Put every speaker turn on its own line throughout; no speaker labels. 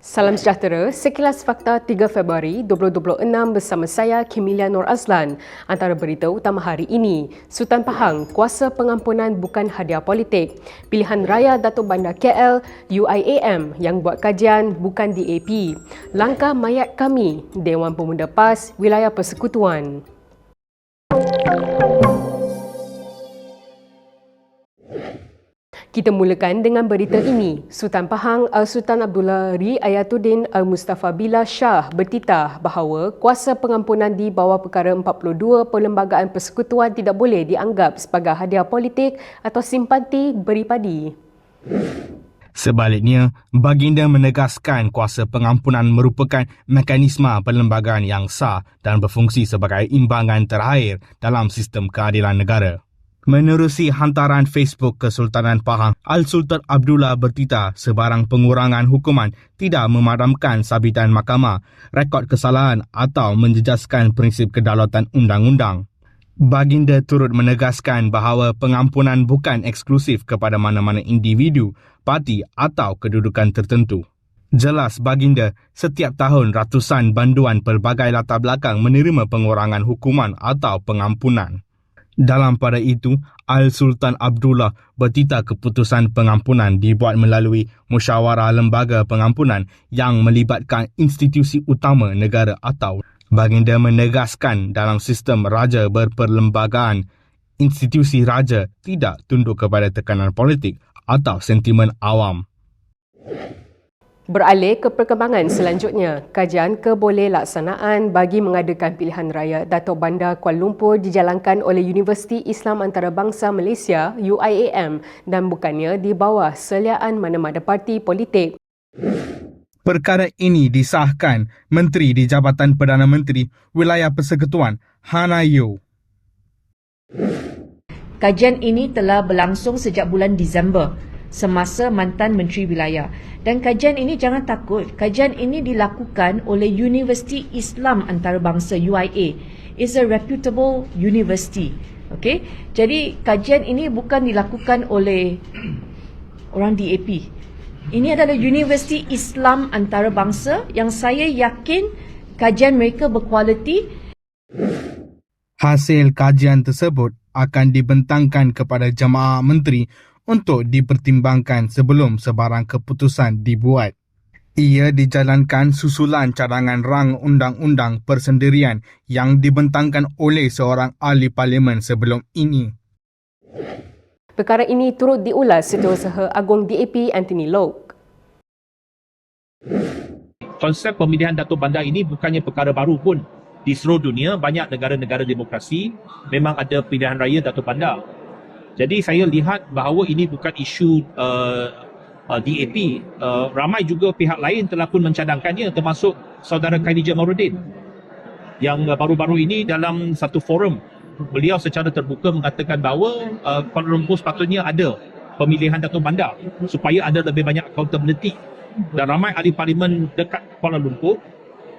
Salam sejahtera, sekilas fakta 3 Februari 2026 bersama saya Kimilia Nur Azlan. Antara berita utama hari ini, Sultan Pahang kuasa pengampunan bukan hadiah politik. Pilihan Raya Datuk Bandar KL UIAM yang buat kajian bukan DAP. Langkah mayat kami, Dewan Pemuda PAS, Wilayah Persekutuan. Kita mulakan dengan berita ini. Sultan Pahang Al-Sultan Abdullah Ri Ayatuddin Al-Mustafa Billah Shah bertitah bahawa kuasa pengampunan di bawah perkara 42 Perlembagaan Persekutuan tidak boleh dianggap sebagai hadiah politik atau simpati beripadi.
Sebaliknya, baginda menegaskan kuasa pengampunan merupakan mekanisme perlembagaan yang sah dan berfungsi sebagai imbangan terakhir dalam sistem keadilan negara. Menerusi hantaran Facebook Kesultanan Pahang, Al-Sultan Abdullah bertita sebarang pengurangan hukuman tidak memadamkan sabitan mahkamah, rekod kesalahan atau menjejaskan prinsip kedaulatan undang-undang. Baginda turut menegaskan bahawa pengampunan bukan eksklusif kepada mana-mana individu, parti atau kedudukan tertentu. Jelas baginda, setiap tahun ratusan banduan pelbagai latar belakang menerima pengurangan hukuman atau pengampunan. Dalam pada itu, Al-Sultan Abdullah bertita keputusan pengampunan dibuat melalui musyawarah lembaga pengampunan yang melibatkan institusi utama negara atau baginda menegaskan dalam sistem raja berperlembagaan, institusi raja tidak tunduk kepada tekanan politik atau sentimen awam.
Beralih ke perkembangan selanjutnya, kajian keboleh-laksanaan bagi mengadakan pilihan raya Datuk Bandar Kuala Lumpur dijalankan oleh Universiti Islam Antarabangsa Malaysia UIAM dan bukannya di bawah seliaan mana-mana parti politik.
Perkara ini disahkan Menteri di Jabatan Perdana Menteri Wilayah Persekutuan Hana Yeo.
Kajian ini telah berlangsung sejak bulan Disember semasa mantan Menteri Wilayah. Dan kajian ini jangan takut, kajian ini dilakukan oleh Universiti Islam Antarabangsa UIA. It's a reputable university. Okay? Jadi kajian ini bukan dilakukan oleh orang DAP. Ini adalah Universiti Islam Antarabangsa yang saya yakin kajian mereka berkualiti.
Hasil kajian tersebut akan dibentangkan kepada jemaah menteri untuk dipertimbangkan sebelum sebarang keputusan dibuat. Ia dijalankan susulan cadangan rang undang-undang persendirian yang dibentangkan oleh seorang ahli parlimen sebelum ini.
Perkara ini turut diulas Setiausaha Agung DAP Anthony Lok.
Konsep pemilihan Datuk Bandar ini bukannya perkara baru pun. Di seluruh dunia, banyak negara-negara demokrasi memang ada pilihan raya Datuk Bandar. Jadi saya lihat bahawa ini bukan isu uh, uh, DAP. Uh, ramai juga pihak lain telah pun mencadangkannya termasuk saudara Khairi Jamaluddin yang baru-baru ini dalam satu forum beliau secara terbuka mengatakan bahawa uh, Kuala Lumpur sepatutnya ada pemilihan Datuk Bandar supaya ada lebih banyak accountability dan ramai ahli parlimen dekat Kuala Lumpur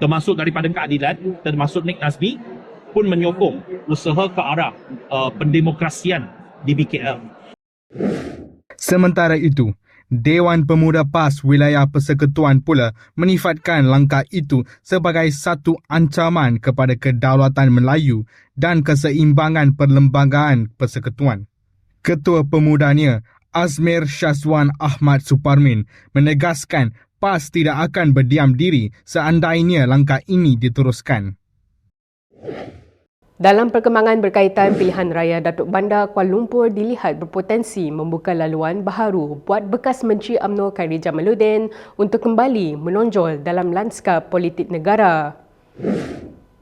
termasuk daripada keadilan termasuk Nick Nazmi pun menyokong usaha ke arah uh, pendemokrasian di BKL.
Sementara itu, Dewan Pemuda PAS Wilayah Persekutuan pula menifatkan langkah itu sebagai satu ancaman kepada kedaulatan Melayu dan keseimbangan perlembagaan persekutuan. Ketua Pemudanya, Azmir Syazwan Ahmad Suparmin, menegaskan PAS tidak akan berdiam diri seandainya langkah ini diteruskan.
Dalam perkembangan berkaitan pilihan raya Datuk Bandar Kuala Lumpur dilihat berpotensi membuka laluan baharu buat bekas Menteri UMNO Khairi Jamaluddin untuk kembali menonjol dalam lanskap politik negara.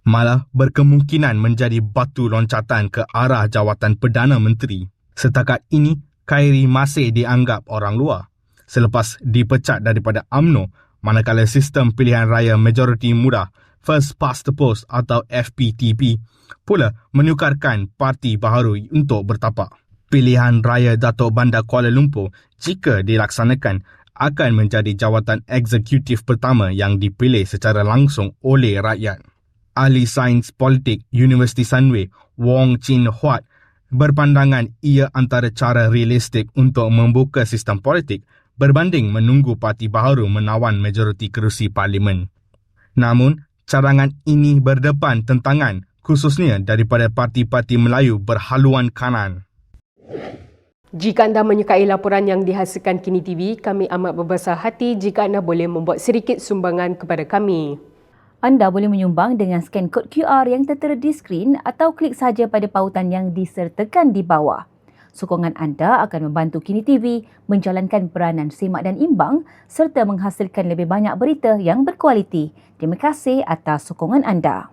Malah berkemungkinan menjadi batu loncatan ke arah jawatan Perdana Menteri. Setakat ini, Khairi masih dianggap orang luar. Selepas dipecat daripada UMNO, manakala sistem pilihan raya majoriti mudah First Past the Post atau FPTP pula menukarkan parti baharu untuk bertapak. Pilihan Raya Datuk Bandar Kuala Lumpur jika dilaksanakan akan menjadi jawatan eksekutif pertama yang dipilih secara langsung oleh rakyat. Ahli Sains Politik Universiti Sunway, Wong Chin Huat, berpandangan ia antara cara realistik untuk membuka sistem politik berbanding menunggu parti baharu menawan majoriti kerusi parlimen. Namun, cadangan ini berdepan tentangan khususnya daripada parti-parti Melayu berhaluan kanan.
Jika anda menyukai laporan yang dihasilkan Kini TV, kami amat berbesar hati jika anda boleh membuat sedikit sumbangan kepada kami.
Anda boleh menyumbang dengan scan kod QR yang tertera di skrin atau klik saja pada pautan yang disertakan di bawah. Sokongan anda akan membantu Kini TV menjalankan peranan semak dan imbang serta menghasilkan lebih banyak berita yang berkualiti. Terima kasih atas sokongan anda.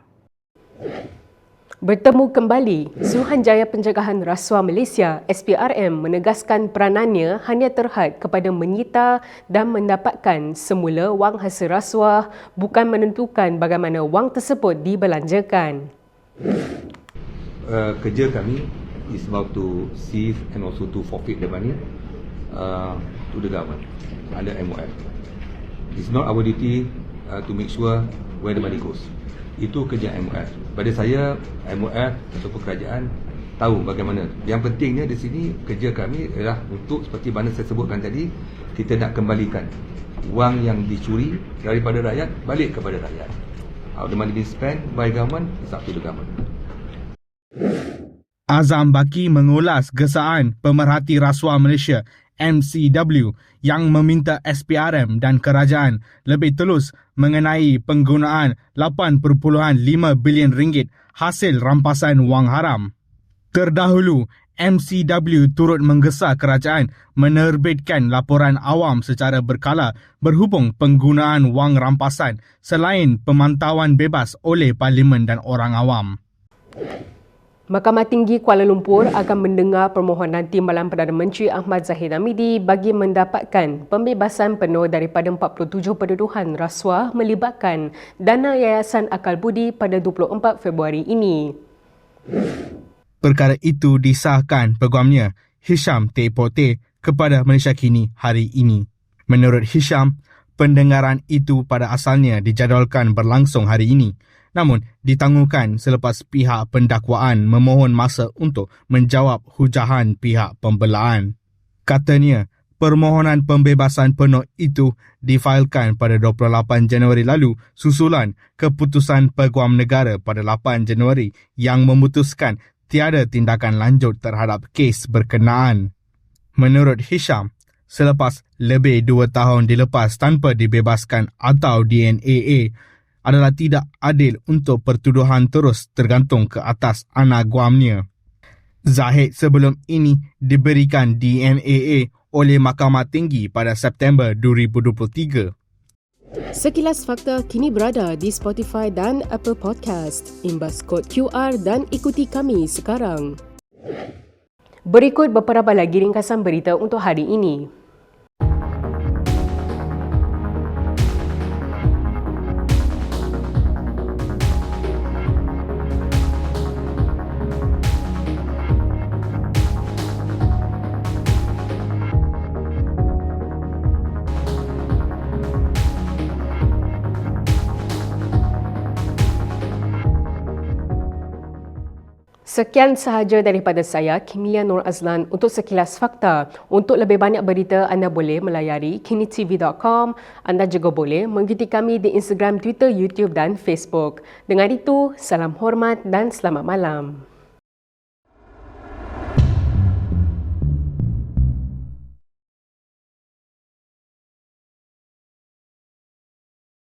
Bertemu kembali, Suruhanjaya Pencegahan Rasuah Malaysia SPRM menegaskan peranannya hanya terhad kepada menyita dan mendapatkan semula wang hasil rasuah bukan menentukan bagaimana wang tersebut dibelanjakan.
uh, kerja kami is about to seize and also to forfeit the money uh, to the government under MOF. It's not our duty uh, to make sure where the money goes. Itu kerja MOF. Pada saya, MOF ataupun kerajaan tahu bagaimana. Yang pentingnya di sini kerja kami adalah untuk seperti mana saya sebutkan tadi, kita nak kembalikan wang yang dicuri daripada rakyat balik kepada rakyat. How the money being spent by government is up to the government.
Azam Baki mengulas gesaan pemerhati rasuah Malaysia MCW yang meminta SPRM dan kerajaan lebih telus mengenai penggunaan 8.5 bilion ringgit hasil rampasan wang haram. Terdahulu, MCW turut menggesa kerajaan menerbitkan laporan awam secara berkala berhubung penggunaan wang rampasan selain pemantauan bebas oleh parlimen dan orang awam.
Mahkamah Tinggi Kuala Lumpur akan mendengar permohonan Timbalan Perdana Menteri Ahmad Zahid Hamidi bagi mendapatkan pembebasan penuh daripada 47 penduduhan rasuah melibatkan dana Yayasan Akal Budi pada 24 Februari ini.
Perkara itu disahkan peguamnya Hisham Tepote kepada Malaysia Kini hari ini. Menurut Hisham, pendengaran itu pada asalnya dijadualkan berlangsung hari ini namun ditangguhkan selepas pihak pendakwaan memohon masa untuk menjawab hujahan pihak pembelaan. Katanya, permohonan pembebasan penuh itu difailkan pada 28 Januari lalu susulan keputusan Peguam Negara pada 8 Januari yang memutuskan tiada tindakan lanjut terhadap kes berkenaan. Menurut Hisham, selepas lebih dua tahun dilepas tanpa dibebaskan atau DNAA, adalah tidak adil untuk pertuduhan terus tergantung ke atas anak guamnya. Zahid sebelum ini diberikan DNAA oleh Mahkamah Tinggi pada September 2023.
Sekilas fakta kini berada di Spotify dan Apple Podcast. Imbas kod QR dan ikuti kami sekarang. Berikut beberapa lagi ringkasan berita untuk hari ini. Sekian sahaja daripada saya, Kimia Nur Azlan untuk sekilas fakta. Untuk lebih banyak berita, anda boleh melayari kinitv.com. Anda juga boleh mengikuti kami di Instagram, Twitter, YouTube dan Facebook. Dengan itu, salam hormat dan selamat malam.